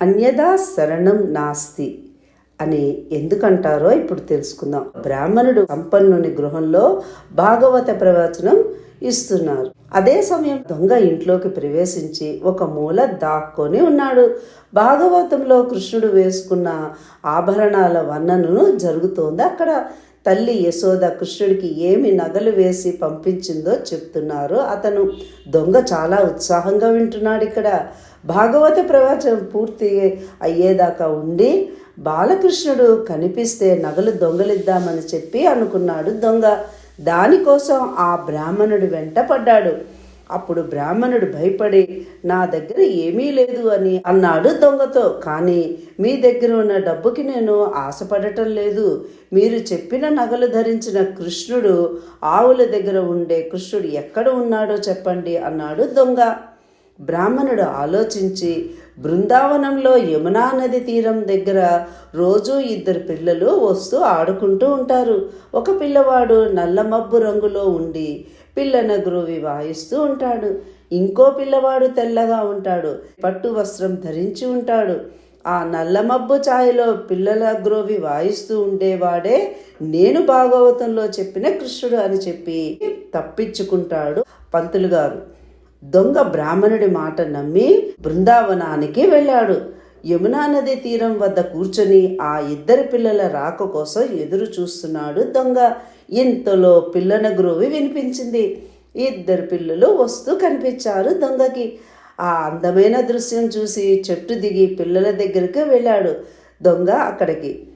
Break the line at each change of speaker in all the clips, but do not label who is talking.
అన్యదా శరణం నాస్తి అని ఎందుకంటారో ఇప్పుడు తెలుసుకుందాం. బ్రాహ్మణుడు సంపన్నుని గృహంలో భాగవత ప్రవచనం ఇస్తున్నారు. అదే సమయం దొంగ ఇంట్లోకి ప్రవేశించి ఒక మూల దాక్కొని ఉన్నాడు. భాగవతంలో కృష్ణుడు వేసుకున్న ఆభరణాల వర్ణనను జరుగుతోంది అక్కడ. తల్లి యశోద కృష్ణుడికి ఏమి నగలు వేసి పంపించిందో చెప్తున్నారు. అతను దొంగ చాలా ఉత్సాహంగా వింటున్నాడు ఇక్కడ. భాగవత ప్రవచనం పూర్తి అయ్యేదాకా ఉండి బాలకృష్ణుడు కనిపిస్తే నగలు దొంగలిద్దామని చెప్పి అనుకున్నాడు దొంగ. దానికోసం ఆ బ్రాహ్మణుడు వెంట పడ్డాడు అప్పుడు బ్రాహ్మణుడు భయపడి నా దగ్గర ఏమీ లేదు అని అన్నాడు దొంగతో. కానీ మీ దగ్గర ఉన్న డబ్బుకి నేను ఆశపడటం లేదు. మీరు చెప్పిన నగలు ధరించిన కృష్ణుడు ఆవుల దగ్గర ఉండే కృష్ణుడు ఎక్కడ ఉన్నాడో చెప్పండి అన్నాడు దొంగ. బ్రాహ్మణుడు ఆలోచించి బృందావనంలో యమునా నది తీరం దగ్గర రోజు ఇద్దరు పిల్లలు వస్తూ ఆడుకుంటూ ఉంటారు. ఒక పిల్లవాడు నల్ల మబ్బు రంగులో ఉండి పిల్లనగురు గ్రోవి వాయిస్తూ ఉంటాడు. ఇంకో పిల్లవాడు తెల్లగా ఉంటాడు. పట్టు వస్త్రం ధరించి ఉంటాడు. ఆ నల్ల మబ్బు ఛాయలో పిల్లల గ్రోవి వాయిస్తూ ఉండేవాడే. నేను భాగవతంలో చెప్పిన కృష్ణుడు అని చెప్పి తప్పించుకుంటాడు పంతులు గారు. దొంగ బ్రాహ్మణుడి మాట నమ్మి బృందావనానికి వెళ్ళాడు. యమునా నది తీరం వద్ద కూర్చొని ఆ ఇద్దరి పిల్లల రాక కోసం ఎదురు చూస్తున్నాడు దొంగ. ఇంతలో పిల్లన గ్రోవి వినిపించింది. ఇద్దరు పిల్లలు వస్తూ కనిపించారు దొంగకి. ఆ అందమైన దృశ్యం చూసి చెట్టు దిగి పిల్లల దగ్గరికి వెళ్ళాడు దొంగ అక్కడికి.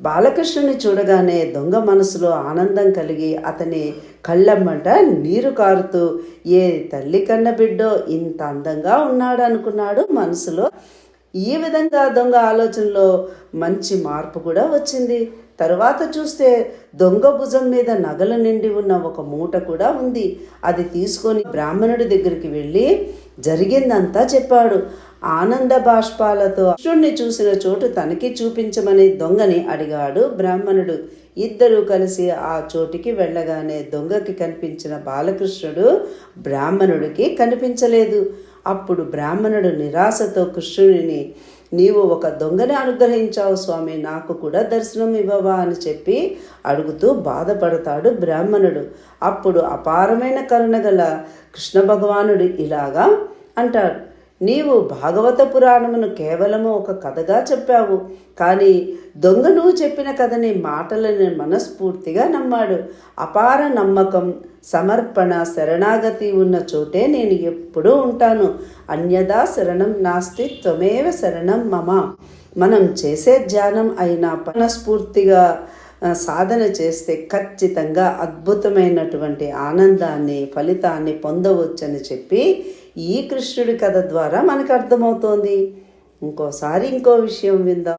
బాలకృష్ణుని చూడగానే దొంగ మనసులో ఆనందం కలిగి అతని కళ్ళమ్మట నీరు కారుతూ ఏ తల్లి కన్న బిడ్డో ఇంత అందంగా ఉన్నాడు అనుకున్నాడు మనసులో. ఈ విధంగా దొంగ ఆలోచనలో మంచి మార్పు కూడా వచ్చింది. తరువాత చూస్తే దొంగ భుజం మీద నగలు నిండి ఉన్న ఒక మూట కూడా ఉంది. అది తీసుకొని బ్రాహ్మణుడి దగ్గరికి వెళ్ళి జరిగిందంతా చెప్పాడు. ఆనంద బాష్పాలతో కృష్ణుణ్ణి చూసిన చోటు తనకి చూపించమని దొంగని అడిగాడు బ్రాహ్మణుడు. ఇద్దరూ కలిసి ఆ చోటికి వెళ్ళగానే దొంగకి కనిపించిన బాలకృష్ణుడు బ్రాహ్మణుడికి కనిపించలేదు. అప్పుడు బ్రాహ్మణుడు నిరాశతో కృష్ణుడిని నీవు ఒక దొంగని అనుగ్రహించావు స్వామి నాకు కూడా దర్శనం ఇవ్వవా అని చెప్పి అడుగుతూ బాధపడతాడు బ్రాహ్మణుడు. అప్పుడు అపారమైన కరుణ గల కృష్ణ భగవానుడు ఇలాగా అంటాడు నీవు భాగవత పురాణమును కేవలము ఒక కథగా చెప్పావు. కానీ దొంగను చెప్పిన కథని మాటలని మనస్ఫూర్తిగా నమ్మాడు. అపార నమ్మకం సమర్పణ శరణాగతి ఉన్న చోటే నేను ఎప్పుడూ ఉంటాను. అన్యదా శరణం నాస్తి త్వమేవ శరణం మమ. మనం చేసే ధ్యానం అయినా మనస్ఫూర్తిగా సాధన చేస్తే ఖచ్చితంగా అద్భుతమైనటువంటి ఆనందాన్ని ఫలితాన్ని పొందవచ్చని చెప్పి ఈ కృష్ణుడి కథ ద్వారా మనకు అర్థమవుతోంది. ఇంకోసారి ఇంకో విషయం విందాం.